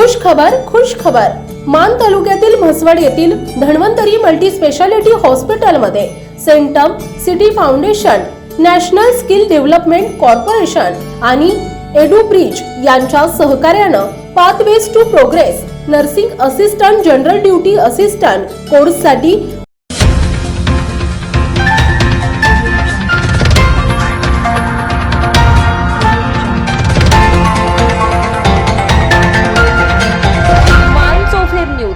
खुश खबर खुश खबर. मान तालुक्यातील म्हसवड येथील धन्वंतरी मल्टी स्पेशालिटी हॉस्पिटलमध्ये Centum City Foundation National Skill Development Corporation आणि एडुब्रिज यांच्या सहकार्यानं Pathways to Progress nursing assistant general duty assistant कोर्ससाठी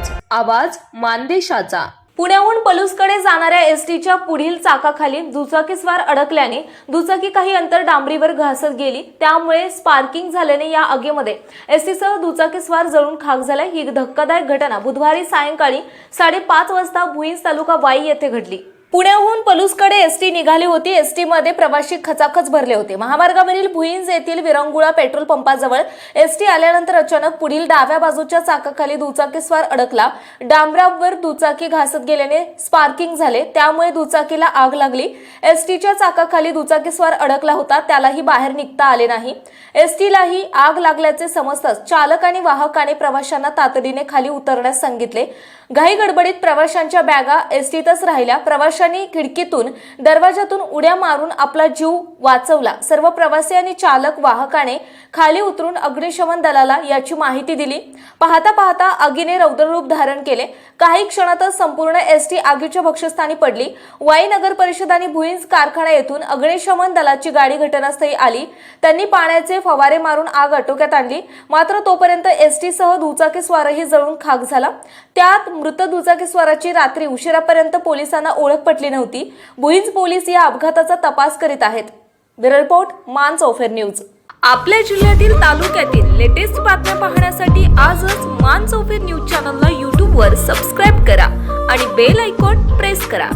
आवाज. आवाज मानदेशाचा. पुण्याहून पलूसकडे जाणाऱ्या एसटीच्या पुढील चाकाखाली दुचाकीस्वार अडकल्याने दुचाकी काही अंतर डांबरीवर घासत गेली. त्यामुळे स्पार्किंग झाल्याने या आगीमध्ये एसटीसह दुचाकीस्वार जळून खाक झाला ही धक्कादायक घटना बुधवारी सायंकाळी साडेपाच वाजता भुईंज तालुका वाई येथे घडली. पुण्याहून पलूसकडे एसटी निघाली होती. एसटीमध्ये प्रवासी खचाखच भरले होते. महामार्गावरील भुईंज येथील विरंगुळा पेट्रोल पंपाजवळ एसटी आल्यानंतर अचानक पुढील डाव्या बाजूच्या चाकाखाली दुचाकीस्वार अडकला. डांबरावर दुचाकी घासत गेल्याने स्पार्किंग झाले. त्यामुळे दुचाकीला आग लागली. एसटीच्या चाकाखाली दुचाकीस्वार अडकला होता. त्यालाही बाहेर निघता आले नाही. एसटीलाही आग लागल्याचे समजताच चालक आणि वाहकाने प्रवाशांना तातडीने खाली उतरण्यास सांगितले. घाई गडबडीत प्रवाशांच्या बॅगा एसटीतच राहिल्या. पक्षांनी खिडकीतून दरवाजातून उड्या मारून आपला जीव वाचवला. सर्व प्रवासी आणि चालक वाहकाने खाली उतरून अग्निशमन दलाला याची माहिती दिली. पाहता पाहता आगीने रौद्ररूप धारण केले. काही क्षणातच संपूर्ण एसटी आगीच्या भक्षस्थानी पडली. वाई नगर परिषद आणि भुईंज कारखाना येथून अग्निशमन दलाची गाडी घटनास्थळी आली. त्यांनी पाण्याचे फवारे मारून आग आटोक्यात आणली. मात्र तोपर्यंत एस टीसह दुचाकीस्वारही जळून खाक झाला. त्यात मृत दुचाकीस्वाराची रात्री उशिरापर्यंत पोलिसांना ओळख पटली नव्हती. भुईंज पोलीस या अपघाताचा तपास करीत आहेत. ब्युरो रिपोर्ट मान चौफेर न्यूज. आपल्या जिल्ह्यातील तालुक्यातील लेटेस्ट बातम्या पाहण्यासाठी आजच मान चौफेर न्यूज चॅनलला यूट्यूबवर सबस्क्राईब करा आणि बेल आयकॉन प्रेस करा.